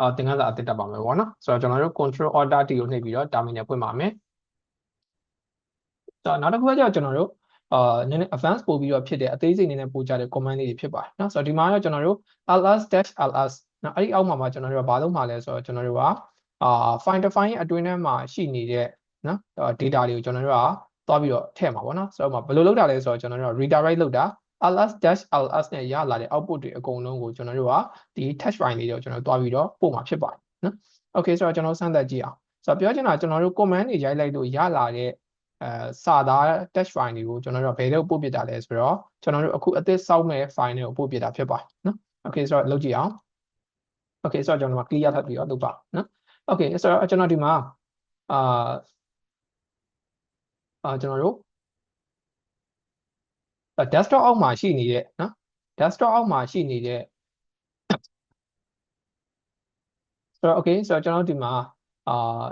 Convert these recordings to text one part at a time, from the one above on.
အာသင်ခန်းစာအသစ်တက်ပါမယ်ပေါ့နော်ဆိုတော့ကျွန်တော်တို့ control order t ကိုနှိပ်ပြီးတော့ terminal ဖွင့်ပါမယ်ဆိုတော့နောက်တစ်ခုကကျတော့ကျွန်တော်တို့အာနည်းနည်း advance ပို့ပြီးတော့ဖြစ်တယ်အသေးစိတ်နည်းနည်းပို့ကြတဲ့ command လေးတွေဖြစ်ပါတယ်နော်ဆိုတော့ဒီမှာတော့ကျွန်တော်တို့ ls-ls နော်အဲ့ဒီအောက်မှာမှာကျွန်တော်တို့ကဘာလုပ်မှာလဲဆိုတော့ကျွန်တော်တို့ကအာ find define အတွင်းထဲမှာရှိနေတဲ့နော် data တွေကိုကျွန်တော်တို့ကသွားပြီးတော့ထည့်မှာပေါ့နော်ဆိုတော့ဘယ်လိုလုပ်တာလဲဆိုတော့ကျွန်တော်တို့က redirect လုပ်တာ ls-ls နဲ့ရလာတဲ့ output တွေအကုန်လုံးကိုကျွန်တော်တို့ကဒီ text file လေးတွေကိုကျွန်တော်တို့သွားပြီးတော့ပို့မှာဖြစ်ပါတယ်နော် okay ဆိုတော့ကျွန်တော်စမ်းသပ်ကြည့်အောင်ဆိုတော့ပြောချင်တာကျွန်တော်တို့ command တွေရိုက်လိုက်လို့ရလာတဲ့အဲစာသား text file တွေကိုကျွန်တော်တို့ဘယ်လိုပို့ပြတာလဲဆိုတော့ကျွန်တော်တို့အခုအသစ်စောက်မဲ့ file တွေကိုပို့ပြတာဖြစ်ပါတယ်နော် okay ဆိုတော့လုပ်ကြည့်အောင် okay ဆိုတော့ကျွန်တော်တို့ clear ထပ်ပြီးတော့လုပ်ပါနော် okay ဆိုတော့ကျွန်တော်ဒီမှာအာအာကျွန်တော်တို့ desktop အောက်မှာရှိနေတဲ့နော် desktop အောက်မှာရှိနေတဲ့ဆိုတော့ okay ဆိုတော့ကျွန်တော်တို့ဒီမှာအာ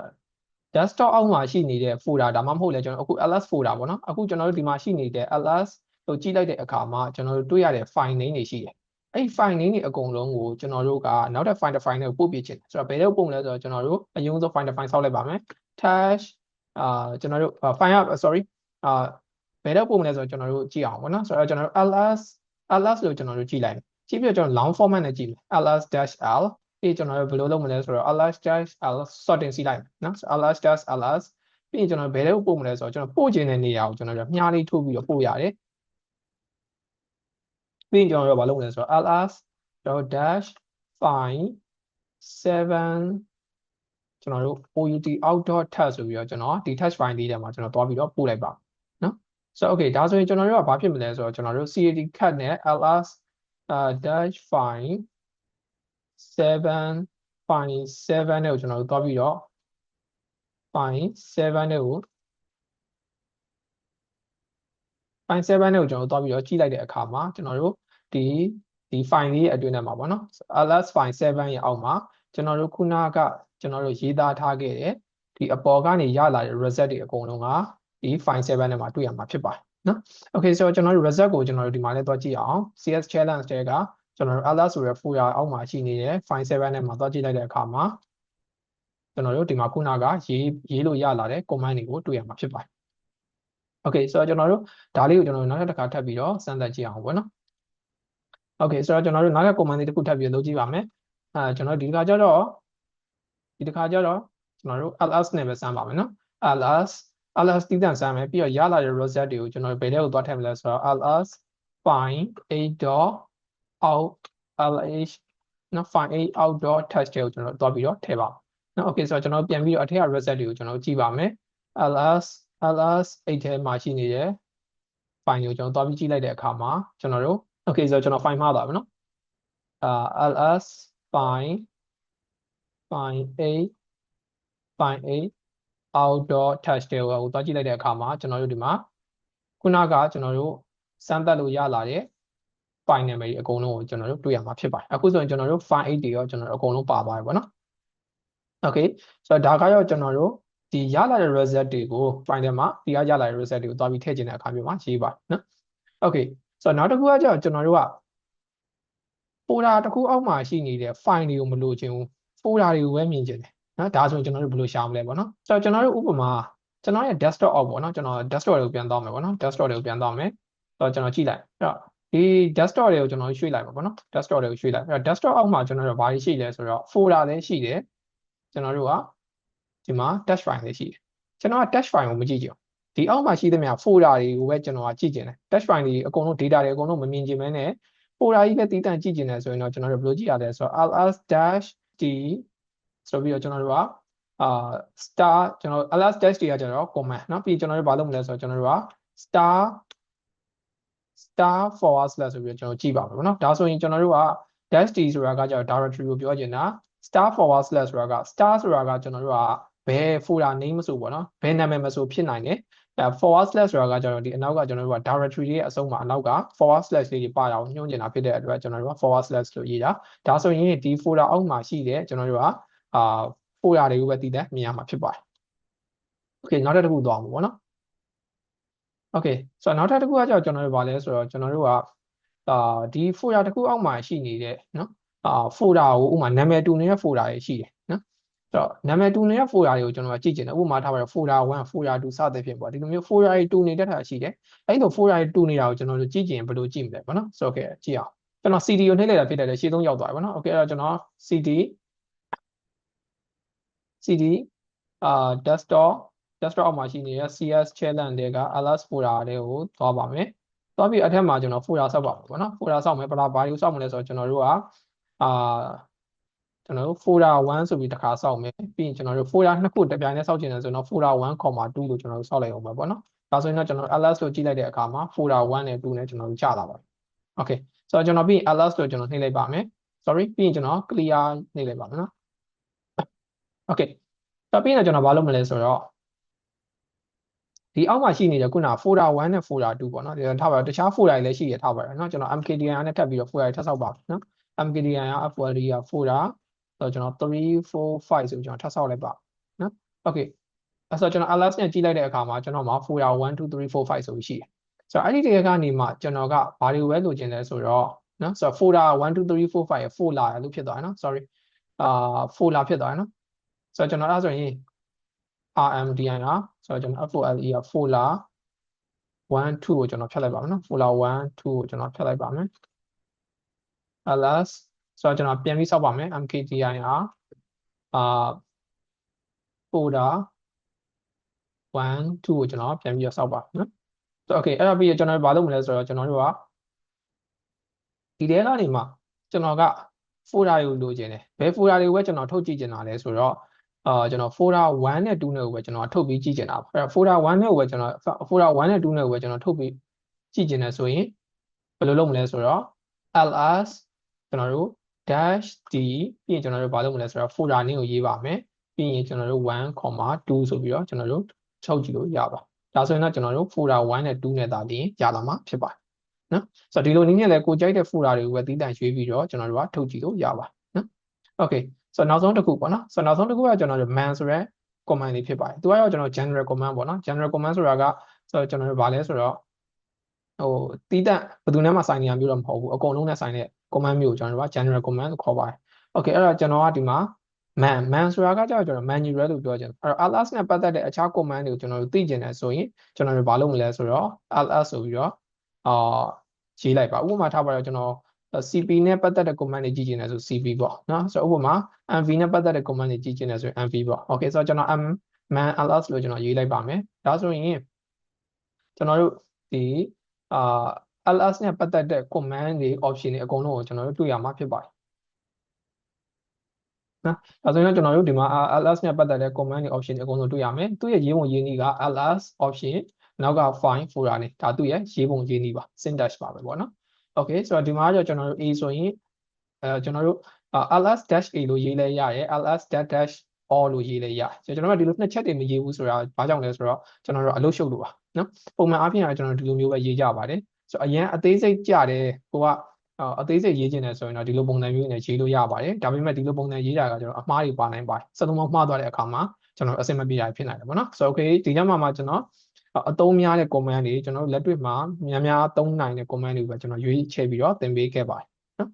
desktop အောက်မှာရှိနေတဲ့ folder ဒါမှမဟုတ်လဲကျွန်တော်အခု ls folder ပေါ့နော်အခုကျွန်တော်တို့ဒီမှာရှိနေတဲ့ ls လို့ကြည့်လိုက်တဲ့အခါမှာကျွန်တော်တို့တွေ့ရတဲ့ file name တွေရှိတယ်အဲ့ file name တွေအကုန်လုံးကိုကျွန်တော်တို့ကနောက်ထပ် file file တွေကိုပို့ပြချင်တယ်ဆိုတော့ဘယ်လိုပို့မလဲဆိုတော့ကျွန်တော်တို့အရင်ဆုံး file file ဆောက်လိုက်ပါမယ် tash အာကျွန်တော်တို့ file sorry အာ ဘယ်တော့ပို့မလဲဆိုတော့ကျွန်တော်တို့ကြည့်အောင်ပေါ့နော်ဆိုတော့ကျွန်တော်တို့ ls ls လို့ကျွန်တော်တို့ကြည့်လိုက်မယ်ကြည့်ပြီးတော့ကျွန်တော် long format နဲ့ကြည့်မယ် ls-l ပြီးကျွန်တော်တို့ဘယ်လိုလုပ်မလဲဆိုတော့ ls-l sorting စီးလိုက်မယ်နော် ls-ls ပြီးရင်ကျွန်တော်ဘယ်တော့ပို့မလဲဆိုတော့ကျွန်တော်ပို့ခြင်းတဲ့နေရာကိုကျွန်တော်တို့မြားလေးထိုးပြီးတော့ပို့ရတယ်ပြီးရင်ကျွန်တော်တို့ဘာလုပ်မလဲဆိုတော့ ls dash find 7ကျွန်တော်တို့ out out.test ဆိုပြီးတော့ကျွန်တော်ဒီ test file လေးထဲမှာကျွန်တော်တွားပြီးတော့ပို့လိုက်ပါ ဆိုတော့ okay ဒါဆိုရင်ကျွန်တော်တို့ကဘာဖြစ်မလဲဆိုတော့ကျွန်တော်တို့ cad cut နဲ့ ls uh dash file 7 file 7နဲ့ကိုကျွန်တော်တို့သွားပြီးတော့ file 7နဲ့ကို file 7နဲ့ကိုကျွန်တော်တို့သွားပြီးတော့ကြည့်လိုက်တဲ့အခါမှာကျွန်တော်တို့ဒီဒီ file လေးအတွင်းထဲမှာပေါ့နော် ls file 7ရဲ့အောက်မှာကျွန်တော်တို့ခုနကကျွန်တော်တို့ရေးသားထားခဲ့တဲ့ဒီအပေါ်ကနေရလာတဲ့ result တွေအကုန်လုံးက ဒီ file 7ထဲမှာတွေ့ရမှာဖြစ်ပါတယ်နော် okay ဆိုတော့ကျွန်တော်တို့ result ကိုကျွန်တော်တို့ဒီမှာလည်းသွားကြည့်အောင် cs challenge တဲကကျွန်တော်တို့ ls ဆိုတဲ့ folder အောက်မှာရှိနေတဲ့ file 7ထဲမှာသွားကြည့်လိုက်တဲ့အခါမှာကျွန်တော်တို့ဒီမှာခုနကရေးရေးလို့ရလာတဲ့ command တွေကိုတွေ့ရမှာဖြစ်ပါတယ် okay ဆိုတော့ကျွန်တော်တို့ဒါလေးကိုကျွန်တော်တို့နောက်တစ်ခါထပ်ပြီးတော့စမ်းသပ်ကြည့်အောင်ပေါ့နော် okay ဆိုတော့ကျွန်တော်တို့နောက်ထပ် command လေးတစ်ခုထပ်ပြီးလုပ်ကြည့်ပါမယ်အဲကျွန်တော်ဒီတစ်ခါကျတော့ဒီတစ်ခါကျတော့ကျွန်တော်တို့ ls နဲ့ပဲစမ်းပါမယ်နော် ls ls တည်တံ့စမ်းမယ်ပြီးတော့ရလာတဲ့ result တွေကိုကျွန်တော်ဘယ်ထဲကိုသွားထည့်မလဲဆိုတော့ ls find a.out lh နော် find a.out.text တွေကိုကျွန်တော်သွားပြီးတော့ထည့်ပါနော် okay ဆိုတော့ကျွန်တော်ပြန်ပြီးတော့အထက်က result တွေကိုကျွန်တော်ကြည့်ပါမယ် ls ls 8ထဲမှာရှိနေတဲ့ file ကိုကျွန်တော်သွားပြီးကြည့်လိုက်တဲ့အခါမှာကျွန်တော်တို့ okay ဆိုတော့ကျွန်တော် file မှားသွားပြီနော်အာ ls find find a find a outdoor touch တွေကိုသွားကြည့်လိုက်တဲ့အခါမှာကျွန်တော်တို့ဒီမှာခုနကကျွန်တော်တို့စမ်းသပ်လို့ရလာတဲ့ file name တွေအကုန်လုံးကိုကျွန်တော်တို့တွေ့ရမှာဖြစ်ပါတယ်အခုဆိုရင်ကျွန်တော်တို့ file 8တွေရောကျွန်တော်တို့အကုန်လုံးပါသွားပြီပေါ့နော် okay ဆိုတော့ဒါကရောကျွန်တော်တို့ဒီရလာတဲ့ result တွေကို file ထဲမှာဒီကရလာတဲ့ result တွေကိုသွားပြီးထည့်ခြင်းတဲ့အခါမျိုးမှာရေးပါနော် okay ဆိုတော့နောက်တစ်ခုကကျတော့ကျွန်တော်တို့က folder တစ်ခုအောက်မှာရှိနေတဲ့ file တွေကိုမလိုချင်ဘူး folder တွေကိုပဲမြင်ချင်တယ် နော်ဒါဆိုရင်ကျွန်တော်တို့ဘယ်လိုရှာမလဲပေါ့နော်ဆိုတော့ကျွန်တော်တို့ဥပမာကျွန်တော်ရဲ့ desktop အောက်ပေါ့နော်ကျွန်တော် desktop တွေကိုပြန်သွားမယ်ပေါ့နော် desktop တွေကိုပြန်သွားမယ်ဆိုတော့ကျွန်တော်ကြည့်လိုက်အဲ့တော့ဒီ desktop တွေကိုကျွန်တော်ရွှေ့လိုက်ပါပေါ့နော် desktop တွေကိုရွှေ့လိုက်အဲ့တော့ desktop အောက်မှာကျွန်တော်တို့ဘာရှိလဲဆိုတော့ folder လည်းရှိတယ်ကျွန်တော်တို့ကဒီမှာ dash file လည်းရှိတယ်ကျွန်တော်က dash file ကိုမကြည့်ကြဘူးဒီအောက်မှာရှိသမျှ folder တွေကိုပဲကျွန်တော်ကကြည့်ကျင်တယ် dash file တွေအကုန်လုံး data တွေအကုန်လုံးမမြင်ကျင်မဲနဲ့ folder ကြီးပဲတည်တံ့ကြည့်ကျင်တယ်ဆိုရင်တော့ကျွန်တော်တို့ဘယ်လိုကြည့်ရလဲဆိုတော့ ls dash d ဆိုပြီးတော့ကျွန်တော်တို့ကအာ star ကျွန်တော် ls dash တွေကကျတော့ command เนาะပြီးကျွန်တော်တို့ဘာလုပ်မလဲဆိုတော့ကျွန်တော်တို့က star star forward slash ဆိုပြီးတော့ကျွန်တော်ကြည့်ပါမယ်ပေါ့နော်ဒါဆိုရင်ကျွန်တော်တို့က dash d ဆိုတာကကျတော့ directory ကိုပြောချင်တာ star forward slash ဆိုတာက star ဆိုတာကကျွန်တော်တို့ကဘယ် folder name မဆိုပေါ့နော်ဘယ်နာမည်မဆိုဖြစ်နိုင်တယ်အဲ forward slash ဆိုတာကကျတော့ဒီအနောက်ကကျွန်တော်တို့က directory ရဲ့အဆုံးမှာအနောက်က forward slash လေးတွေပါအောင်ညွှန်းကျင်တာဖြစ်တဲ့အတွက်ကျွန်တော်တို့က forward slash လို့ရေးတာဒါဆိုရင်ဒီ folder အောက်မှာရှိတဲ့ကျွန်တော်တို့က အာ folder တွေကိုပဲတည်တဲ့မြင်ရမှာဖြစ်ပါတယ် okay နောက်တစ်ခုသွားမှာပေါ့နော် okay ဆိုတော့နောက်ထပ်တစ်ခုကကြောင့်ကျွန်တော်တို့ဗာလဲဆိုတော့ကျွန်တော်တို့ကအာဒီ folder တစ်ခုအောက်မှာရှိနေတဲ့နော် အာ folder ကိုဥပမာနာမည်တူနေတဲ့ folder တွေရှိတယ်နော်ဆိုတော့နာမည်တူနေတဲ့ folder တွေကိုကျွန်တော်ကကြည့်ချင်တယ်ဥပမာထားပါတော့ folder 1 folder 2စသဖြင့်ပေါ့ဒီလိုမျိုး folder တွေတူနေတဲ့ထားရှိတယ်အဲ့လို folder တွေတူနေတာကိုကျွန်တော်တို့ကြည့်ချင်ဘယ်လိုကြည့်မလဲပေါ့နော်ဆိုတော့ကဲကြည့်အောင်ကျွန်တော် CD ကိုနှိပ်လိုက်တာဖြစ်တယ်လေရှေ့ဆုံးရောက်သွားပြီပေါ့နော်โอเคအဲ့တော့ကျွန်တော် CD CD အာ desktop desktop အောက်မှာရှိနေတဲ့ CS challenge တွေက ls folder တွေကိုသွားပါမယ်သွားပြီးအထက်မှာကျွန်တော် folder ဆောက်ပါမယ်ပေါ့နော် folder ဆောက်မယ်ဘာဘာတွေကိုဆောက်မလဲဆိုတော့ကျွန်တော်တို့ကအာကျွန်တော်တို့ folder 1ဆိုပြီးတစ်ခါဆောက်မယ်ပြီးရင်ကျွန်တော်တို့ folder နှစ်ခုတစ်ပြိုင်တည်းဆောက်ချင်တယ်ဆိုတော့ folder 1.2လို့ကျွန်တော်တို့ဆောက်လိုက်အောင်ပဲပေါ့နော်ဒါဆိုရင်တော့ကျွန်တော် ls လို့ကြည့်လိုက်တဲ့အခါမှာ folder 1နဲ့2နဲ့ကျွန်တော်တို့ကြာလာပါပြီ okay ဆိုတော့ကျွန်တော်ပြီးရင် ls လို့ကျွန်တော်နှိပ်လိုက်ပါမယ် sorry ပြီးရင်ကျွန်တော် clear နှိပ်လိုက်ပါမယ်နော် okay တော့ပြီးရင်ကျွန်တော်ဘာလုပ်မလဲဆိုတော့ဒီအောက်မှာရှိနေတဲ့ခုန folder 1နဲ့ folder 2ပေါ့နော်ဒီထားပါတော့တခြား folder တွေလည်းရှိရထားပါတယ်နော်ကျွန်တော် mkdir နဲ့ထပ်ပြီးတော့ folder တွေထပ်ဆောက်ပါနော် mkdir က fld က folder ဆိုတော့ကျွန်တော်3 4 5ဆိုကျွန်တော်ထပ်ဆောက်လိုက်ပါနော် okay အဲ့ဆိုကျွန်တော် ls နဲ့ကြည့်လိုက်တဲ့အခါမှာကျွန်တော်မှာ folder 1 2 3 4 5ဆိုပြီးရှိတယ်ဆိုတော့အဲ့ဒီတကယ်ကနေမှကျွန်တော်ကဘာတွေပဲလိုချင်လဲဆိုတော့နော်ဆိုတော့ folder 1 2 3 4 5ရ folder လို့ဖြစ်သွားတယ်နော် sorry အာ folder ဖြစ်သွားတယ်နော် ဆိုတော့ကျွန်တော်အဲ့ဆိုရင် RMDI ကဆိုတော့ကျွန်တော် FOLE က folder 1 2ကိုကျွန်တော်ဖြတ်လိုက်ပါမယ်နော် folder 1 2ကိုကျွန်တော်ဖြတ်လိုက်ပါမယ် ls ဆိုတော့ကျွန်တော်ပြန်ပြီးစောက်ပါမယ် mkdi ကအာ folder 1 2ကိုကျွန်တော်ပြန်ပြီးစောက်ပါနော်ဆိုတော့ okay အဲ့ဒါပြီးကျွန်တော်ဘာလုပ်မလဲဆိုတော့ကျွန်တော်တို့ကဒီတဲကနေမှကျွန်တော်က folder ကိုလိုချင်တယ်ဘယ် folder တွေကိုပဲကျွန်တော်ထုတ်ကြည့်ချင်တာလဲဆိုတော့ အာကျွန်တော် folder 1နဲ့2နဲ့ကိုပဲကျွန်တော်ထုတ်ပြီးကြည့်ချင်တာပါအဲ့တော့ folder 1နဲ့ကိုပဲကျွန်တော် folder 1နဲ့2နဲ့ကိုပဲကျွန်တော်ထုတ်ပြီးကြည့်ချင်တယ်ဆိုရင်ဘယ်လိုလုပ်မလဲဆိုတော့ ls ကျွန်တော်တို့ dash d ပြီးရင်ကျွန်တော်တို့ဘာလုပ်မလဲဆိုတော့ folder name ကိုရေးပါမယ်ပြီးရင်ကျွန်တော်တို့1.2ဆိုပြီးတော့ကျွန်တော်တို့ချုပ်ကြည့်လို့ရပါဒါဆိုရင်တော့ကျွန်တော်တို့ folder 1နဲ့2နဲ့သာလျှင်ရလာမှာဖြစ်ပါတယ်နော်ဆိုတော့ဒီလိုနည်းနဲ့လည်းကိုကြိုက်တဲ့ folder တွေကိုပဲသီးသန့်ရွေးပြီးတော့ကျွန်တော်တို့ကထုတ်ကြည့်လို့ရပါနော် okay ဆိုတော့နောက်ဆုံးတစ်ခုပေါ့နော်ဆိုတော့နောက်ဆုံးတစ်ခုကကျွန်တော်တို့ man ဆိုရဲ command လေးဖြစ်ပါတယ်သူကတော့ကျွန်တော် general command ပေါ့နော် general command ဆိုတာကဆိုတော့ကျွန်တော်တို့ဗာလဲဆိုတော့ဟိုတီးတန့်ဘယ်သူနဲ့မှဆိုင်နေရမျိုးတော့မဟုတ်ဘူးအကုန်လုံးနဲ့ဆိုင်တဲ့ command မျိုးကိုကျွန်တော်တို့က general command လို့ခေါ်ပါတယ် okay အဲ့တော့ကျွန်တော်ကဒီမှာ man man ဆိုတာကကြောက်ကျွန်တော် manual လို့ပြောချင်တယ်အဲ့တော့ ls နဲ့ပတ်သက်တဲ့အခြား command တွေကိုကျွန်တော်တို့သိကျင်တယ်ဆိုရင်ကျွန်တော်တို့ဘာလုပ်မလဲဆိုတော့ ls ဆိုပြီးတော့အာရေးလိုက်ပါဥပမာထားပါတော့ကျွန်တော် CP နဲ့ပတ်သက်တဲ့ command တွေကြည့်ချင်တယ်ဆို CP ပေါ့နော်ဆိုတော့ဥပမာ MV နဲ့ပတ်သက်တဲ့ command တွေကြည့်ချင်တယ်ဆိုရင် MV ပေါ့ okay ဆိုတော့ကျွန်တော် m man ls လို့ကျွန်တော်ရေးလိုက်ပါမယ်ဒါဆိုရင်ကျွန်တော်တို့ဒီအာ ls နဲ့ပတ်သက်တဲ့ command တွေ option တွေအကုန်လုံးကိုကျွန်တော်တို့တွေ့ရမှာဖြစ်ပါတယ်နော်ဒါဆိုရင်ကျွန်တော်တို့ဒီမှာ ls နဲ့ပတ်သက်တဲ့ command တွေ option တွေအကုန်လုံးတွေ့ရမယ်သူ့ရဲ့ရေးပုံရေးနည်းက ls option နောက်က file folder နဲ့ဒါသူ့ရဲ့ရေးပုံရေးနည်းပါ syntax ပါပဲပေါ့နော် okay ဆိုတော့ဒီမှာကျတော့ကျွန်တော်တို့ a ဆိုရင်အဲကျွန်တော်တို့ ls-a လို့ရေးလဲရတယ် ls-all လို့ရေးလဲရတယ်ကျွန်တော်တို့ကဒီလိုနှစ်ချက်တွေမရေးဘူးဆိုတာဘာကြောင့်လဲဆိုတော့ကျွန်တော်တို့အလုပ်ရှုပ်လို့ပါနော်ပုံမှန်အားဖြင့်ကျွန်တော်တို့ဒီလိုမျိုးပဲရေးကြပါတယ်ဆိုတော့အရင်အသေးစိတ်ကြတယ်ကိုကအသေးစိတ်ရေးခြင်းတယ်ဆိုရင်တော့ဒီလိုပုံစံမျိုးနဲ့ရေးလို့ရပါတယ်ဒါပေမဲ့ဒီလိုပုံစံရေးတာကကျွန်တော်အမှားတွေပါနိုင်ပါတယ်စက်သုံးမှားသွားတဲ့အခါမှာကျွန်တော်အဆင်မပြေတာဖြစ်နိုင်တယ်ပေါ့နော်ဆိုတော့ okay ဒီညမှာမှာကျွန်တော် အသုံးများတဲ့ command တွေကျွန်တော်တို့လက်တွေ့မှာများများသုံးနိုင်တဲ့ command တွေပဲကျွန်တော်ရွေးချယ်ပြီးတော့သင်ပေးခဲ့ပါတယ်နော်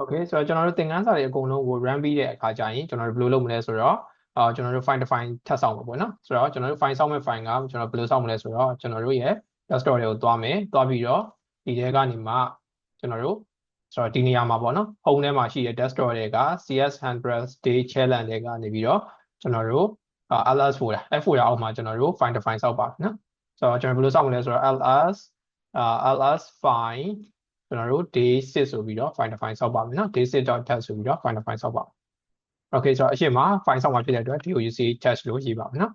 okay ဆိုတော့ကျွန်တော်တို့သင်ခန်းစာတွေအကုန်လုံးကို run ပြီးတဲ့အခါကျရင်ကျွန်တော်တို့ဘယ်လိုလုပ်မလဲဆိုတော့အာကျွန်တော်တို့ file define ထပ်ဆောင်မှာပေါ့နော်ဆိုတော့ကျွန်တော်တို့ file ဆောက်မဲ့ file ကကျွန်တော်ဘယ်လိုဆောက်မလဲဆိုတော့ကျွန်တော်တို့ရဲ့ desktop တွေကိုသွားမယ်သွားပြီးတော့ဒီထဲကနေမှကျွန်တော်တို့ဆိုတော့ဒီနေရာမှာပေါ့နော် home ထဲမှာရှိတဲ့ desktop တွေက cs100 day challenge တွေကနေပြီးတော့ကျွန်တော်တို့ ls folder အဲ့ folder အောက်မှာကျွန်တော်တို့ find define ဆောက်ပါနော်ဆိုတော့ကျွန်တော်ဘယ်လိုဆောက်မလဲဆိုတော့ ls ls find ကျွန်တော်တို့ day 6ဆိုပြီးတော့ find define ဆောက်ပါမယ်နော် day 6.test ဆိုပြီးတော့ find define ဆောက်ပါ okay ဆိုတော့အရှင်းမှာ file ဆောက်မှာဖြစ်တဲ့အတွက် doc test လို့ရေးပါမယ်နော်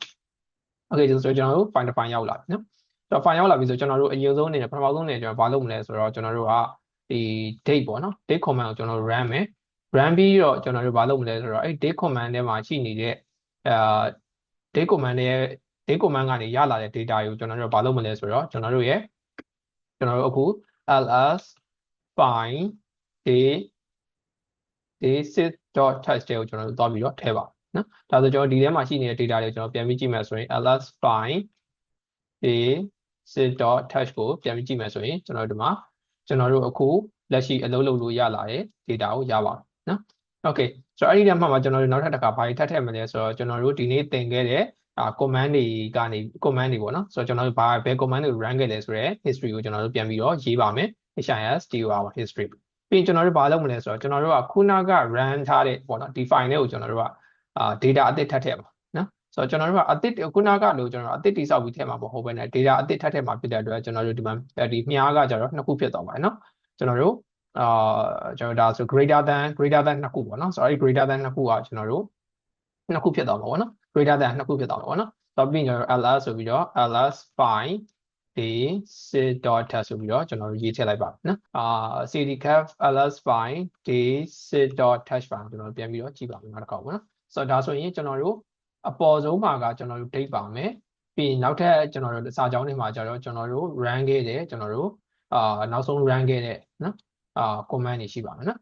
okay ဆိုတော့ကျွန်တော်တို့ find define ရောက်လာပြီနော်ဆိုတော့ file ရောက်လာပြီဆိုကျွန်တော်တို့အရင်ဆုံးအနေနဲ့ပထမဆုံးအနေနဲ့ကျွန်တော်ဘာလုပ်မလဲဆိုတော့ကျွန်တော်တို့ကဒီ date ပေါ့နော် date command ကိုကျွန်တော်တို့ run မယ် run ပြီးတော့ကျွန်တော်တို့ဘာလုပ်မလဲဆိုတော့အဲ့ date command ထဲမှာရှိနေတဲ့အာ date command ရဲ့ date command ကနေရလာတဲ့ data ကိုကျွန်တော်တို့ဘာလုပ်မလဲဆိုတော့ကျွန်တော်တို့ရဲ့ကျွန်တော်တို့အခု ls find day day6.text ကိုကျွန်တော်တို့သွားပြီးတော့ထည့်ပါနော်ဒါဆိုကျွန်တော်ဒီထဲမှာရှိနေတဲ့ data တွေကိုကျွန်တော်ပြန်ပြီးကြည့်မယ်ဆိုရင် ls find day6.text ကိုပြန်ပြီးကြည့်မယ်ဆိုရင်ကျွန်တော်တို့ဒီမှာကျွန်တော်တို့အခုလက်ရှိအလုပ်လုပ်လို့ရလာတဲ့ data ကိုရပါတယ်နော် okay ဆိုတော့အဲ့ဒီထဲမှာမှကျွန်တော်တို့နောက်ထပ်တစ်ခါဘာတွေထပ်ထည့်မလဲဆိုတော့ကျွန်တော်တို့ဒီနေ့သင်ခဲ့တဲ့အာ command တွေကနေ command တွေပေါ့နော်ဆိုတော့ကျွန်တော်တို့ဘာဘယ် command တွေ run ခဲ့လဲဆိုတော့ history ကိုကျွန်တော်တို့ပြန်ပြီးတော့ရေးပါမယ် HIS TOR history ပြီးရင်ကျွန်တော်တို့ဘာလုပ်မလဲဆိုတော့ကျွန်တော်တို့ကခုနက run ထားတဲ့ပေါ့နော်ဒီ file လေးကိုကျွန်တော်တို့ကအာ data အသစ်ထပ်ထည့်ပါနော်ဆိုတော့ကျွန်တော်တို့ကအသစ်ခုနကလို့ကျွန်တော်တို့အသစ်တိစောက်ပြီးထည့်မှာမဟုတ်ဘဲနဲ့ data အသစ်ထပ်ထည့်မှာဖြစ်တဲ့အတွက်ကျွန်တော်တို့ဒီမှာဒီမြားကကျတော့နှစ်ခုဖြစ်သွားပါတယ်နော်ကျွန်တော်တို့ အာကျွန်တော်ဒါဆို greater than greater than နှစ်ခုပေါ့နော်ဆိုတော့အဲ့ greater than နှစ်ခုကကျွန်တော်တို့နှစ်ခုဖြစ်သွားမှာပေါ့နော် greater than နှစ်ခုဖြစ်သွားမှာပေါ့နော်ဆိုတော့ပြီးရင်ကျွန်တော် ls ဆိုပြီးတော့ ls file ဒီ sit.test ဆိုပြီးတော့ကျွန်တော်တို့ရေးထည့်လိုက်ပါနော်အာ cdcaf ls file ဒီ sit.test file ကျွန်တော်တို့ပြန်ပြီးတော့ကြည့်ပါမယ်နောက်တစ်ခါပေါ့နော်ဆိုတော့ဒါဆိုရင်ကျွန်တော်တို့အပေါ်ဆုံးမှာကကျွန်တော်တို့ date ပါမယ်ပြီးရင်နောက်ထပ်ကျွန်တော်တို့စာကြောင်းတွေမှာကျတော့ကျွန်တော်တို့ run ခဲ့တယ်ကျွန်တော်တို့အာနောက်ဆုံး run ခဲ့တဲ့နော် အာ command တွေရှိပါမယ်နော်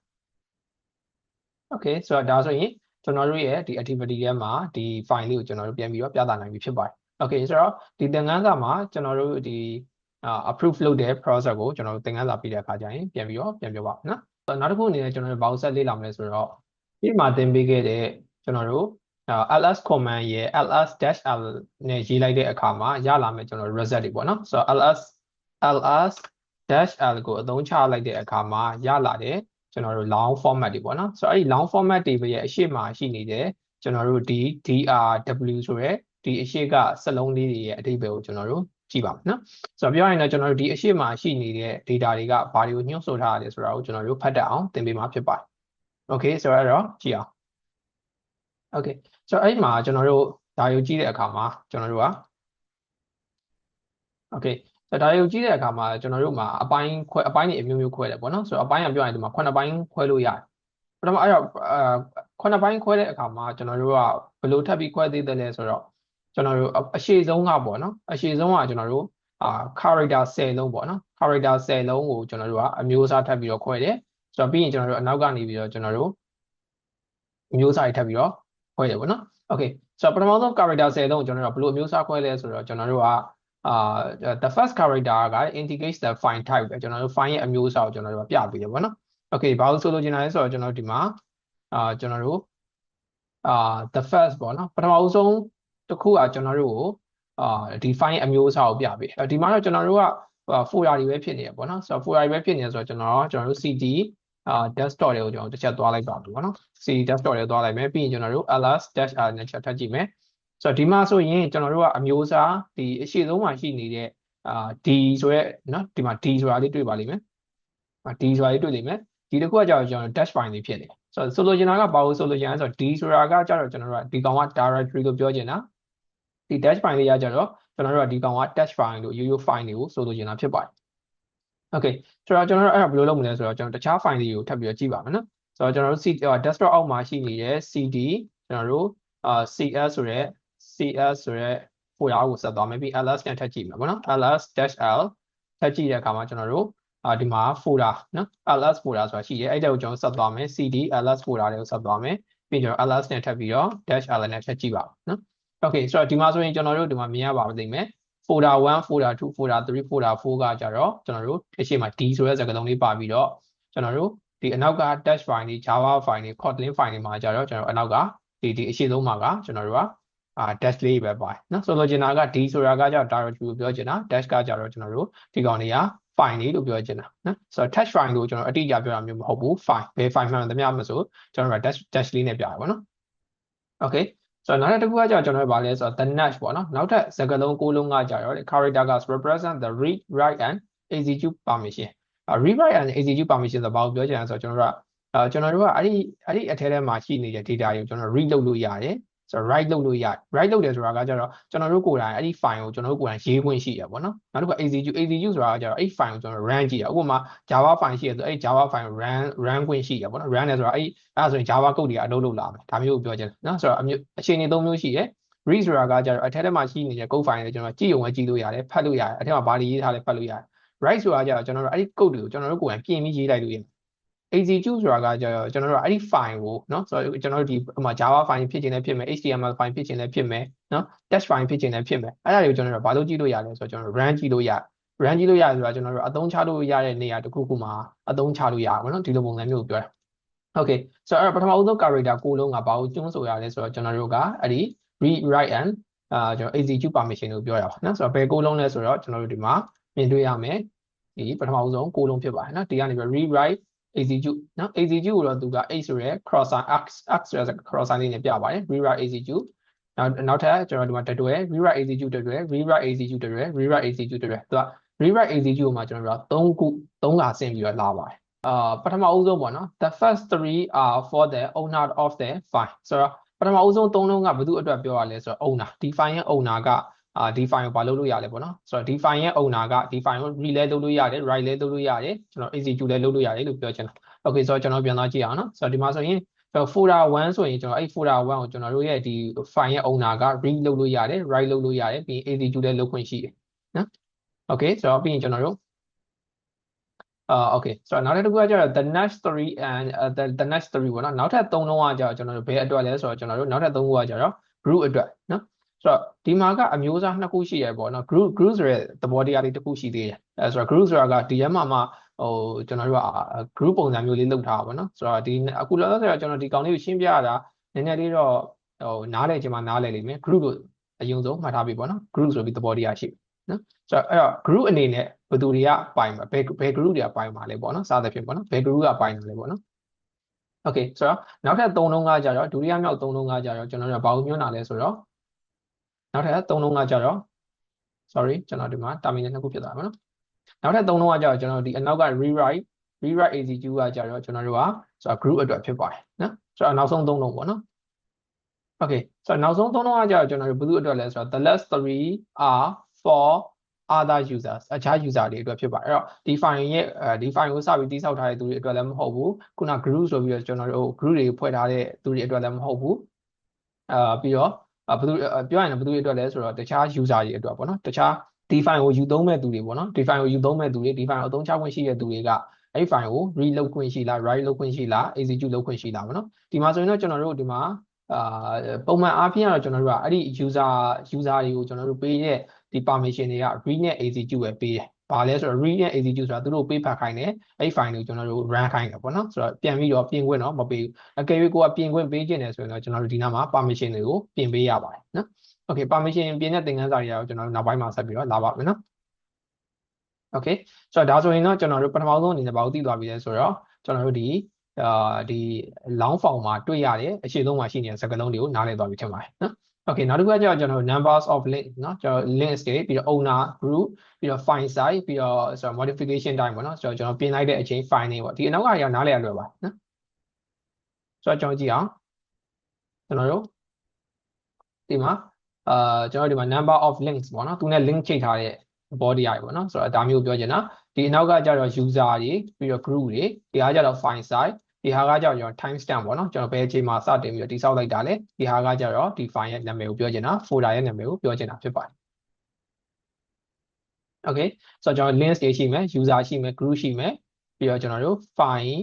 okay ဆိုတော့ဒါဆိုရင်ကျွန်တော်တို့ရဲ့ဒီ activity ထဲမှာဒီ file လေးကိုကျွန်တော်တို့ပြန်ပြီးတော့ပြသနိုင်ပြီဖြစ်ပါတယ် okay ဆိုတော့ဒီသင်ခန်းစာမှာကျွန်တော်တို့ဒီ approve လုပ်တဲ့ process ကိုကျွန်တော်တို့သင်ခန်းစာပြီးတဲ့အခါကျရင်ပြန်ပြီးတော့ပြန်ပြောပါမယ်နော်နောက်တစ်ခုအနေနဲ့ကျွန်တော်တို့ဘာလို့ဆက်လေ့လာမလဲဆိုတော့ဒီမှာသင်ပေးခဲ့တဲ့ကျွန်တော်တို့ ls command ရဲ့ ls-l နဲ့ရေးလိုက်တဲ့အခါမှာရလာမယ်ကျွန်တော် result တွေပေါ့နော်ဆိုတော့ ls ls -l ကိုအသုံးချလိုက်တဲ့အခါမှာရလာတဲ့ကျွန်တော်တို့ long format တွေပေါ့နော်ဆိုတော့အဲ့ဒီ long format တွေရဲ့အရှိမရှိနေတဲ့ကျွန်တော်တို့ဒီ drw ဆိုရဲဒီအရှိကစက်လုံးလေးတွေရဲ့အဓိပ္ပာယ်ကိုကျွန်တော်တို့ကြည့်ပါမယ်နော်ဆိုတော့ပြောရရင်တော့ကျွန်တော်တို့ဒီအရှိမရှိနေတဲ့ data တွေကဘာတွေကိုညှို့ဆိုထားရလဲဆိုတာကိုကျွန်တော်တို့ဖတ်တတ်အောင်သင်ပေးမှာဖြစ်ပါတယ် okay ဆိုတော့အဲ့တော့ကြည့်အောင် okay ဆိုတော့အဲ့ဒီမှာကျွန်တော်တို့ဒါကိုကြည့်တဲ့အခါမှာကျွန်တော်တို့က okay ဒါရုပ်ကြည့်တဲ့အခါမှာကျွန်တော်တို့မှာအပိုင်းခွဲအပိုင်းတွေအမျိုးမျိုးခွဲတယ်ပေါ့နော်ဆိုတော့အပိုင်းကပြောရင်ဒီမှာ9ပိုင်းခွဲလို့ရတယ်ပထမအဲ့တော့9ပိုင်းခွဲတဲ့အခါမှာကျွန်တော်တို့ကဘယ်လိုထပ်ပြီးခွဲသေးတယ်လဲဆိုတော့ကျွန်တော်တို့အရှိဆုံးကပေါ့နော်အရှိဆုံးကကျွန်တော်တို့အာ character 10လုံးပေါ့နော် character 10လုံးကိုကျွန်တော်တို့ကအမျိုးအစားထပ်ပြီးတော့ခွဲတယ်ဆိုတော့ပြီးရင်ကျွန်တော်တို့အနောက်ကနေပြီးတော့ကျွန်တော်တို့အမျိုးအစားတွေထပ်ပြီးတော့ခွဲတယ်ပေါ့နော် okay ဆိုတော့ပထမဆုံး character 10လုံးကိုကျွန်တော်တို့ဘယ်လိုအမျိုးအစားခွဲလဲဆိုတော့ကျွန်တော်တို့က အာ the first character က indicates the file type ပဲကျွန်တော်တို့ file ရဲ့အမျိုးအစားကိုကျွန်တော်တို့ပြပေးတယ်ပေါ့နော် okay ဘာလို့ဆိုလိုချင်တာလဲဆိုတော့ကျွန်တော်ဒီမှာအာကျွန်တော်တို့အာ the first ပေါ့နော်ပထမအဆုံးတစ်ခုကကျွန်တော်တို့ကိုအာဒီ file အမျိုးအစားကိုပြပေးဒီမှာတော့ကျွန်တော်တို့က folder တွေပဲဖြစ်နေရပေါ့နော်ဆိုတော့ folder တွေပဲဖြစ်နေဆိုတော့ကျွန်တော်ကျွန်တော်တို့ cd အာ desktop တွေကိုကျွန်တော်တစ်ချက်သွားလိုက်ပါဘူးပေါ့နော် cd desktop တွေသွားလိုက်မယ်ပြီးရင်ကျွန်တော်တို့ ls-r နဲ့ချက်ထပ်ကြည့်မယ် ဆိုတော့ဒီမှာဆိုရင်ကျွန်တော်တို့ကအမျိုးအစားဒီအရှိဆုံးမှာရှိနေတဲ့အာ d ဆိုရဲနော်ဒီမှာ d ဆိုတာလေးတွေ့ပါလိမ့်မယ်အာ d ဆိုတာလေးတွေ့လိမ့်မယ်ဒီတစ်ခုကကြောင့်ကျွန်တော် dash file လေးဖြစ်တယ်ဆိုတော့ဆိုလိုချင်တာကဘာလို့ဆိုလိုချင်လဲဆိုတော့ d ဆိုတာကကြတော့ကျွန်တော်တို့ကဒီကောင်က directory လို့ပြောချင်တာဒီ dash file လေးရကြတော့ကျွန်တော်တို့ကဒီကောင်က dash file လို့ရိုးရိုး file တွေကိုဆိုလိုချင်တာဖြစ်ပါတယ် okay ဆိုတော့ကျွန်တော်တို့အဲ့ဒါဘယ်လိုလုပ်မလဲဆိုတော့ကျွန်တော်တခြား file တွေကိုထပ်ပြီးတော့ကြည့်ပါမယ်နော်ဆိုတော့ကျွန်တော်တို့ cd desktop အောက်မှာရှိနေတဲ့ cd ကျွန်တော်တို့အာ cs ဆိုရဲ cs ဆိုရဲ folder ကိုဆက်သွားမယ်ပြီး ls ပြန်ထပ်ကြည့်မယ်ပေါ့နော် ls-l ထပ်ကြည့်တဲ့အခါမှာကျွန်တော်တို့အာဒီမှာ folder နော် ls folder ဆိုတာရှိတယ်အဲ့ဒါကိုကျွန်တော်ဆက်သွားမယ် cd ls folder တွေကိုဆက်သွားမယ်ပြီးကျွန်တော် ls နဲ့ထပ်ပြီးတော့ -l နဲ့ထပ်ကြည့်ပါနော် okay ဆိုတော့ဒီမှာဆိုရင်ကျွန်တော်တို့ဒီမှာမြင်ရပါလိမ့်မယ် folder 1 folder 2 folder 3 folder 4ကကြတော့ကျွန်တော်တို့အရှိမ d ဆိုတဲ့စကားလုံးလေးပါပြီးတော့ကျွန်တော်တို့ဒီအနောက်က dash file တွေ java file တွေ kotlin file တွေမှာကြတော့ကျွန်တော်အနောက်ကဒီဒီအရှိဆုံးမှာကကျွန်တော်တို့က အာ dash လေးပဲပါတယ်နော်ဆိုလိုချင်တာက d ဆိုတာကကြတော့ directory ကိုပြောချင်တာ dash ကကြတော့ကျွန်တော်တို့ဒီကောင်တွေက file လေးလို့ပြောချင်တာနော်ဆိုတော့ touch file လို့ကျွန်တော်အတိအကျပြောတာမျိုးမဟုတ်ဘူး file ဘယ် file မှန်သမျှမဆိုကျွန်တော်တို့ dash dash လေးနဲ့ပြရပါတော့ okay ဆိုတော့နောက်တစ်ခုကကြာကျွန်တော်တို့ဗာလဲဆိုတော့ the next ပေါ့နော်နောက်ထပ်စကားလုံးကိုလုံးကကြာတော့ character က represent the read write and execute permission read write and execute permission ဆိုတော့ဘာကိုပြောချင်လဲဆိုတော့ကျွန်တော်တို့ကအဲကျွန်တော်တို့ကအဲ့ဒီအဲ့ဒီအထဲထဲမှာရှိနေတဲ့ data တွေကိုကျွန်တော် read လုပ်လို့ရတယ် ဆိုတော့ write လုပ်လို့ရ write လုပ်တယ်ဆိုတာကကျတော့ကျွန်တော်တို့ကိုယ်တိုင်အဲ့ဒီ file ကိုကျွန်တော်တို့ကိုယ်တိုင်ရေးခွင့်ရှိရပေါ့နော်နောက်တစ်ခု execute execute ဆိုတာကကျတော့အဲ့ဒီ file ကိုကျွန်တော် run ကြည့်ရဥပမာ java file ရှိရဆိုအဲ့ java file run run ခွင့်ရှိရပေါ့နော် run တယ်ဆိုတာအဲ့အဲ့ဆိုရင် java code တွေကအလုပ်လုပ်လာမယ်ဒါမျိုးကိုပြောချင်တယ်နော်ဆိုတော့အမျိုးအခြေအနေသုံးမျိုးရှိရ read ဆိုတာကကျတော့အထက်ထဲမှာရှိနေတဲ့ code file တွေကျွန်တော်ကြည့်ရုံပဲကြည့်လို့ရတယ်ဖတ်လို့ရတယ်အထက်မှာဘာတွေရေးထားလဲဖတ်လို့ရတယ် write ဆိုတာကကျတော့ကျွန်တော်တို့အဲ့ဒီ code တွေကိုကျွန်တော်တို့ကိုယ်တိုင်ပြင်ပြီးရေးလိုက်လို့ရတယ် execute ဆိုတာကကျတော့ကျွန်တော်တို့အဲ့ဒီ file ကိုเนาะဆိုတော့ကျွန်တော်တို့ဒီဟိုမှာ Java file ဖြစ်ခြင်းလည်းဖြစ်မယ် HTML file ဖြစ်ခြင်းလည်းဖြစ်မယ်เนาะ text file ဖြစ်ခြင်းလည်းဖြစ်မယ်အဲ့ဒါတွေကိုကျွန်တော်တို့ဘာလို့ကြည့်လို့ရလဲဆိုတော့ကျွန်တော်တို့ run ကြည့်လို့ရ run ကြည့်လို့ရဆိုတာကျွန်တော်တို့အသုံးချလို့ရတဲ့နေရာတစ်ခုခုမှာအသုံးချလို့ရပါဘောเนาะဒီလိုပုံစံမျိုးကိုပြောတာ okay ဆိုတော့အဲ့တော့ပထမဦးဆုံး character ကိုလုံးကဘာကိုကျွန်းဆိုရလဲဆိုတော့ကျွန်တော်တို့ကအဲ့ဒီ read write and အာကျွန်တော် execute permission ကိုပြောရပါနော်ဆိုတော့ဘယ်ကိုလုံးလဲဆိုတော့ကျွန်တော်တို့ဒီမှာမြင်တွေ့ရမယ်ဒီပထမဦးဆုံးကိုလုံးဖြစ်ပါတယ်နော်ဒီကနေပြီး read write execute နော် execute ကိုတော့သူက x ဆိုရယ် cross sign x x ဆိုရယ် cross sign လေးနဲ့ပြပါတယ် read write execute နောက်နောက်ထပ်ကျွန်တော်ဒီမှာတတွဲ rewrite execute တတွဲ rewrite execute တတွဲ rewrite execute တတွဲသူက rewrite execute မှာကျွန်တော်တို့က3ခု3ခါဆင်းပြီးတော့လာပါတယ်အာပထမအဦးဆုံးပေါ့နော် the first three are for the owner of the file ဆိုတော့ပထမအဦးဆုံး3လုံးကဘယ်သူအတွက်ပြောရလဲဆိုတော့ owner ဒီ file ရဲ့ owner က အာဒီ file ကိုဘာလုပ်လို့ရလဲပေါ့နော်ဆိုတော့ဒီ file ရဲ့ owner ကဒီ file ကို read လဲလုပ်လို့ရတယ် write လဲလုပ်လို့ရတယ်ကျွန်တော် execute လဲလုပ်လို့ရတယ်လို့ပြောချင်တာ okay ဆိုတော့ကျွန်တော်ပြန်သွားကြည့်အောင်နော်ဆိုတော့ဒီမှာဆိုရင် folder 1ဆိုရင်ကျွန်တော်အဲ့ folder 1ကိုကျွန်တော်တို့ရဲ့ဒီ file ရဲ့ owner က read လုပ်လို့ရတယ် write လုပ်လို့ရတယ်ပြီး execute လည်းလုပ်ခွင့်ရှိတယ်နော် okay ဆိုတော့ပြီးရင်ကျွန်တော်တို့အာ okay ဆိုတော့နောက်တစ်ခုကကျတော့ the next 3 and uh, the the next 3ပေါ့နော်နောက်ထပ်3လုံးကကျတော့ကျွန်တော်တို့ဘယ်အတွက်လဲဆိုတော့ကျွန်တော်တို့နောက်ထပ်3ခုကကျတော့ group အတွက်နော် ဆိုတော့ဒီမှာကအမျိုးအစားနှစ်ခုရှိရပေါ့နော် group group ဆိုတဲ့သဘောတရားလေးတစ်ခုရှိသေးတယ်အဲဆိုတော့ group ဆိုတာကဒီရမှာမှဟိုကျွန်တော်တို့က group ပုံစံမျိုးလေးလုပ်ထားပါဘောနော်ဆိုတော့ဒီအခုလောလောဆယ်တော့ကျွန်တော်ဒီကောင်လေးကိုရှင်းပြရတာနည်းနည်းလေးတော့ဟိုနားလည်ချင်မှနားလည်လိမ့်မယ် group လို့အရင်ဆုံးမှတ်ထားပြီပေါ့နော် group ဆိုပြီးသဘောတရားရှိနော်ဆိုတော့အဲ့တော့ group အနေနဲ့ဘယ်သူတွေကပိုင်မှာဘယ်ဘယ် group တွေကပိုင်မှာလဲပေါ့နော်စသဖြင့်ပေါ့နော်ဘယ် group ကပိုင်တယ်လဲပေါ့နော် okay ဆိုတော့နောက်ထပ်၃လုံးကကြတော့ဒုတိယမြောက်၃လုံးကကြတော့ကျွန်တော်တို့ဘာလို့ညွှန်းတာလဲဆိုတော့ နောက်ထပ်၃လုံးကကြတော့ sorry ကျွန်တော်ဒီမှာ terminal နှစ်ခုဖြစ်သွားပါနော်နောက်ထပ်၃လုံးကကြတော့ကျွန်တော်ဒီအနောက်က rewrite rewrite ACQ ကကြတော့ကျွန်တော်တို့ကဆိုတော့ group အတွက်ဖြစ်ပါတယ်နော်ဆိုတော့နောက်ဆုံး၃လုံးပေါ့နော် okay ဆိုတော့နောက်ဆုံး၃လုံးကကြတော့ကျွန်တော်တို့ဘယ်သူအတွက်လဲဆိုတော့ the last three are for other users အခြား user တွေအတွက်ဖြစ်ပါတယ်အဲ့တော့ဒီ file ရဲ့ဒီ file ကိုစပြီးတိစောက်ထားတဲ့သူတွေအတွက်လည်းမဟုတ်ဘူးခုန group ဆိုပြီးတော့ကျွန်တော်တို့ group တွေဖွဲ့ထားတဲ့သူတွေအတွက်လည်းမဟုတ်ဘူးအာပြီးတော့ ဘယ်သူပြောရရင်ဘယ်သူတွေအတွက်လဲဆိုတော့တခြား user တွေအတွက်ပေါ့နော်တခြားဒီ file ကိုယူသုံးမဲ့သူတွေပေါ့နော်ဒီ file ကိုယူသုံးမဲ့သူတွေဒီ file ကိုအသုံးချခွင့်ရှိတဲ့သူတွေကအဲ့ file ကို read လုပ်ခွင့်ရှိလား write လုပ်ခွင့်ရှိလား execute လုပ်ခွင့်ရှိလားပေါ့နော်ဒီမှာဆိုရင်တော့ကျွန်တော်တို့ဒီမှာအာပုံမှန်အားဖြင့်ကတော့ကျွန်တော်တို့ကအဲ့ဒီ user user တွေကိုကျွန်တော်တို့ပေးတဲ့ဒီ permission တွေက read နဲ့ execute ပဲပေးတယ်။ ဘာလဲဆိုတော့ read နဲ့ execute ဆိုတာသူတို့ပေးဖတ်ခိုင်းတယ်။အဲ့ file ကိုကျွန်တော်တို့ run ခိုင်းတယ်ပေါ့နော်။ဆိုတော့ပြန်ပြီးတော့ပြင်ခွင့်တော့မပေးဘူး။အကယ်၍ကိုကပြင်ခွင့်ပေးခြင်းတယ်ဆိုရင်တော့ကျွန်တော်တို့ဒီနားမှာ permission တွေကိုပြင်ပေးရပါတယ်နော်။ Okay permission ပြင်တဲ့သင်ခန်းစာတွေကတော့ကျွန်တော်တို့နောက်ပိုင်းမှာဆက်ပြီးတော့လာပါမယ်နော်။ Okay ဆိုတော့ဒါဆိုရင်တော့ကျွန်တော်တို့ပထမဆုံးအနေနဲ့ဘာကိုသိသွားပြီလဲဆိုတော့ကျွန်တော်တို့ဒီအာဒီ long form မှာတွေ့ရတဲ့အရှိဆုံးမှာရှိနေတဲ့စကားလုံးတွေကိုနားလည်သွားပြီထင်ပါတယ်နော် Okay နောက်တစ်ခုကကျတော့ကျွန်တော် numbers of link เนาะကျွန်တော် links တွေပြီးတော့ owner group ပြီးတော့ file size ပြီးတော့ဆိုတော့ modification time ပေါ့เนาะဆိုတော့ကျွန်တော်ပြင်လိုက်တဲ့အချိန် file name ပေါ့ဒီအနောက်ကရနားလည်ရလွယ်ပါနော်ဆိုတော့ကျွန်တော်ကြည့်အောင်ကျွန်တော်တို့ဒီမှာအာကျွန်တော်ဒီမှာ number of links ပေါ့နော်သူနဲ့ link ချိန်ထားတဲ့ body ရပေါ့နော်ဆိုတော့ဒါမျိုးပြောချင်တာဒီအနောက်ကကျတော့ user တွေပြီးတော့ group တွေဒီဟာကျတော့ file size ဒီဟာကကြောင့်ကျွန်တော် time stamp ပေါ့နော်ကျွန်တော်ဘယ်အချိန်မှာစတင်ပြီးတော့တိစောက်လိုက်တာလဲဒီဟာကကြတော့ဒီ file ရဲ့နာမည်ကိုပြောချင်တာ folder ရဲ့နာမည်ကိုပြောချင်တာဖြစ်ပါတယ် okay ဆိုတော့ကျွန်တော် links တွေရှိမယ် user ရှိမယ် group ရှိမယ်ပြီးတော့ကျွန်တော်တို့ file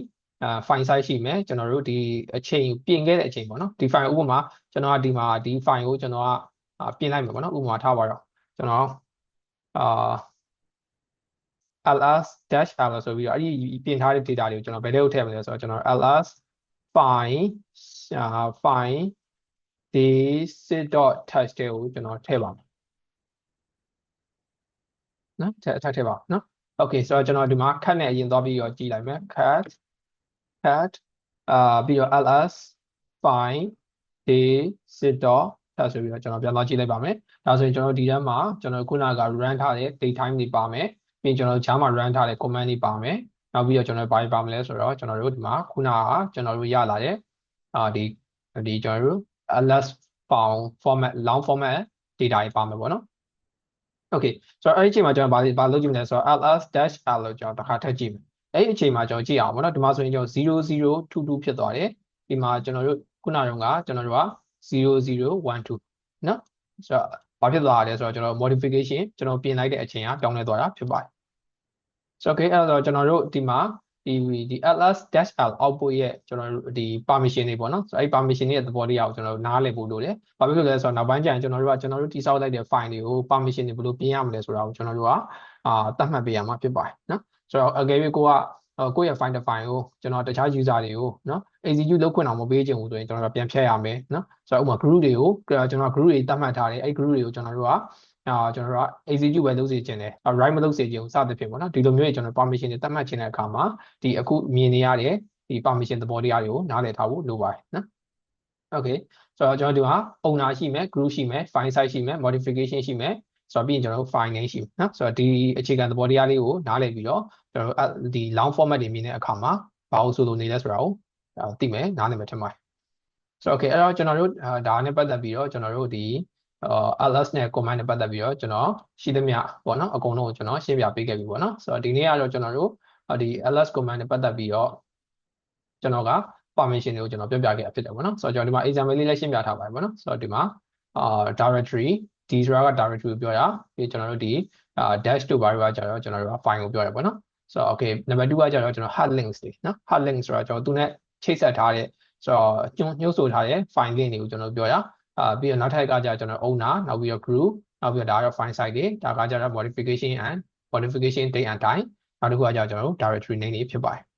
အာ file size ရှိမယ်ကျွန်တော်တို့ဒီအချိန်ပြင်ခဲ့တဲ့အချိန်ပေါ့နော်ဒီ file ဥပမာကျွန်တော်ကဒီမှာဒီ file ကိုကျွန်တော်ကပြင်လိုက်မယ်ပေါ့နော်ဥပမာထားပါတော့ကျွန်တော်အာ ls dash l ဆိုပြီးတော့အဲ့ဒီပြင်ထားတဲ့ data တွေကိုကျွန်တော်ဘယ်ထဲကိုထည့်မလဲဆိုတော့ကျွန်တော် ls file file this.text တွေကိုကျွန်တော်ထည့်ပါမယ်နော်ထည့်ထည့်ထည့်ပါနော် okay ဆိုတော့ကျွန်တော်ဒီမှာ cut နဲ့အရင်သွားပြီးတော့ကြည့်လိုက်မယ် cut cut အာပြီးတော့ ls file this.text ဆိုပြီးတော့ကျွန်တော်ပြန်သွားကြည့်လိုက်ပါမယ်ဒါဆိုရင်ကျွန်တော်ဒီထဲမှာကျွန်တော်ခုနက run ထားတဲ့ date time တွေပါမယ် ပြီးကျွန်တော်ဂျားမှာ run ထားတဲ့ command တွေပါမယ်နောက်ပြီးတော့ကျွန်တော်ဘာပါမလဲဆိုတော့ကျွန်တော်တို့ဒီမှာခုနကကျွန်တော်တို့ရလာတဲ့အာဒီဒီကျွန်တော်တို့ ls file format long format data တွေပါမယ်ပေါ့နော် okay ဆိုတော့အဲ့ဒီအချိန်မှာကျွန်တော်ဘာဘာလုပ်ကြည့်မလဲဆိုတော့ ls-l လို့ကျွန်တော်တစ်ခါထပ်ကြည့်မယ်အဲ့ဒီအချိန်မှာကျွန်တော်ကြည့်အောင်ပေါ့နော်ဒီမှာဆိုရင်ကျွန်တော်0022ဖြစ်သွားတယ်ဒီမှာကျွန်တော်တို့ခုနတုန်းကကျွန်တော်တို့က0012နော်ဆိုတော့ဘာဖြစ်သွားလဲဆိုတော့ကျွန်တော် modification ကျွန်တော်ပြင်လိုက်တဲ့အချိန်ကပြောင်းလဲသွားတာဖြစ်ပါတယ် ဆိုတော့ okay အဲ့တော့ကျွန်တော်တို့ဒီမှာဒီဒီ ls-l output ရဲ့ကျွန်တော်တို့ဒီ permission တွေပေါ့နော်ဆိုတော့အဲ့ permission တွေရဲ့သဘောတရားကိုကျွန်တော်တို့နားလည်ဖို့လိုတယ်။ဘာဖြစ်လို့လဲဆိုတော့နောက်ပိုင်းကျရင်ကျွန်တော်တို့ကကျွန်တော်တို့တိစောက်လိုက်တဲ့ file တွေကို permission တွေဘယ်လိုပြင်ရမလဲဆိုတာကိုကျွန်တော်တို့ကအာသတ်မှတ်ပေးရမှာဖြစ်ပါတယ်နော်။ဆိုတော့အကယ်၍ကိုကအော်ကိုယ့်ရဲ့ file define ကိုကျွန်တော်တခြား user တွေကိုနော် execute လုပ်ခွင့်အောင်မပေးချင်ဘူးဆိုရင်ကျွန်တော်တို့ပြန်ဖြတ်ရမယ်နော်ဆိုတော့ဥပမာ group တွေကိုကျွန်တော် group တွေတတ်မှတ်ထားတယ်အဲ့ group တွေကိုကျွန်တော်တို့က အာကျွန်တော်တို့က execute ပဲလုပ်စေချင်တယ် write မလုပ်စေချင်ဘူးစသဖြင့်ပေါ့နော်ဒီလိုမျိုးကျွန်တော် permission တွေတတ်မှတ်ချင်တဲ့အခါမှာဒီအခုမြင်နေရတဲ့ဒီ permission သဘောတရားတွေကိုနားလည်ထားဖို့လိုပါတယ်နော် okay ဆိုတော့ကျွန်တော်တို့က owner ရှိမယ် group ရှိမယ် file size ရှိမယ် modification ရှိမယ်ဆိုတော့ပြီးရင်ကျွန်တော်တို့ file name ရှိမယ်နော်ဆိုတော့ဒီအခြေခံသဘောတရားလေးကိုနားလည်ပြီးတော့ကျွန်တော်တို့ဒီ long format တွေမြင်တဲ့အခါမှာဘာလို့ဆိုလို့နေလဲဆိုတာကိုသိမယ်နားလည်မယ်ထင်ပါတယ်ဆိုတော့ okay အဲ့တော့ကျွန်တော်တို့ဒါနဲ့ပတ်သက်ပြီးတော့ကျွန်တော်တို့ဒီ အာ ls နဲ့ command နဲ့ပတ်သက်ပြီးတော့ကျွန်တော်ရှိသမျှပေါ့နော်အကုန်လုံးကိုကျွန်တော်ရှင်းပြပေးခဲ့ပြီပေါ့နော်ဆိုတော့ဒီနေ့ကတော့ကျွန်တော်တို့ဒီ ls command နဲ့ပတ်သက်ပြီးတော့ကျွန်တော်က permission တွေကိုကျွန်တော်ပြောပြခဲ့တာဖြစ်တယ်ပေါ့နော်ဆိုတော့ကျွန်တော်ဒီမှာ example လေးလည်းရှင်းပြထားပါတယ်ပေါ့နော်ဆိုတော့ဒီမှာအာ directory ဒီဆိုတာက directory ကိုပြောတာပြီးကျွန်တော်တို့ဒီအာ dash တို့ဘာတွေကကြတော့ကျွန်တော်တို့က file ကိုပြောတယ်ပေါ့နော်ဆိုတော့ okay နံပါတ်2ကကြတော့ကျွန်တော် hard links တွေနော် hard links ဆိုတာကျွန်တော်သူနဲ့ချိတ်ဆက်ထားတဲ့ဆိုတော့ညှို့ညှို့ဆိုထားတဲ့ file link တွေကိုကျွန်တော်ပြောရ အာပြီးတော့နောက်ထပ်ကကြကျွန်တော် owner နောက်ပြီးတော့ group နောက်ပြီးတော့ဒါကတော့ file site တွေဒါကကြတော့ modification and modification date and time နောက်တစ်ခုကကြကျွန်တော်တို့ directory name တွေဖြစ်ပါတယ်